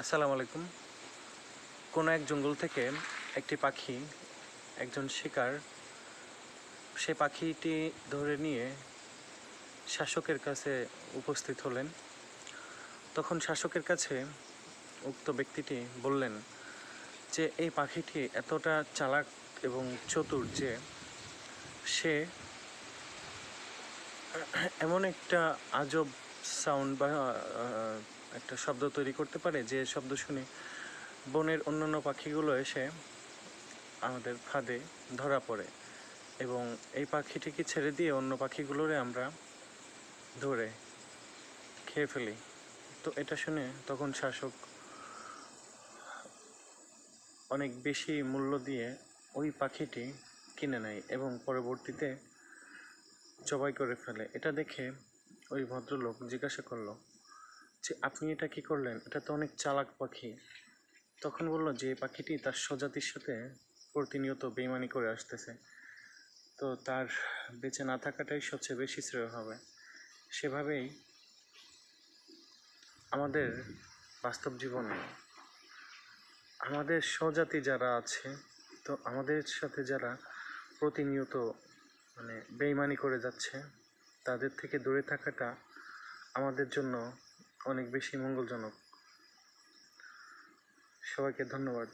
আসসালামু আলাইকুম। কোনো এক জঙ্গল থেকে একটি পাখি, একজন শিকার সে পাখিটি ধরে নিয়ে শাসকের কাছে উপস্থিত হলেন। তখন শাসকের কাছে উক্ত ব্যক্তিটি বললেন যে, এই পাখিটি এতটা চালাক এবং চতুর যে সে এমন একটা আজব সাউন্ড বা একটা শব্দ তৈরি করতে পারে, যে শব্দ শুনে বনের অন্যান্য পাখিগুলো এসে আমাদের ফাঁদে ধরা পড়ে এবং এই পাখিটিকে ছেড়ে দিয়ে অন্য পাখিগুলোরে আমরা ধরে খেয়ে ফেলি। তো এটা শুনে তখন শাসক অনেক বেশি মূল্য দিয়ে ওই পাখিটি কিনে নেয় এবং পরবর্তীতে জবাই করে ফেলে। এটা দেখে ওই ভদ্রলোক জিজ্ঞাসা করল যে আপনি এটা কি করলেন? এটা তো অনেক চালাক পাখি। তখন বলল যে পাখিটি তার স্বজাতির সাথে প্রতিনিয়ত বেইমানি করে আসতেছে। তো তার বেঁচে না থাকাটাই সবচেয়ে বেশি শ্রেয় হবে। সেভাবেই আমাদের বাস্তব জীবনে আমাদের স্বজাতি যারা আছে, তো আমাদের সাথে যারা প্রতিনিয়ত মানে বেইমানি করে যাচ্ছে, তাদের থেকে দূরে থাকাটা আমাদের জন্য অনেক বেশি মঙ্গলজনক। সবাইকে ধন্যবাদ।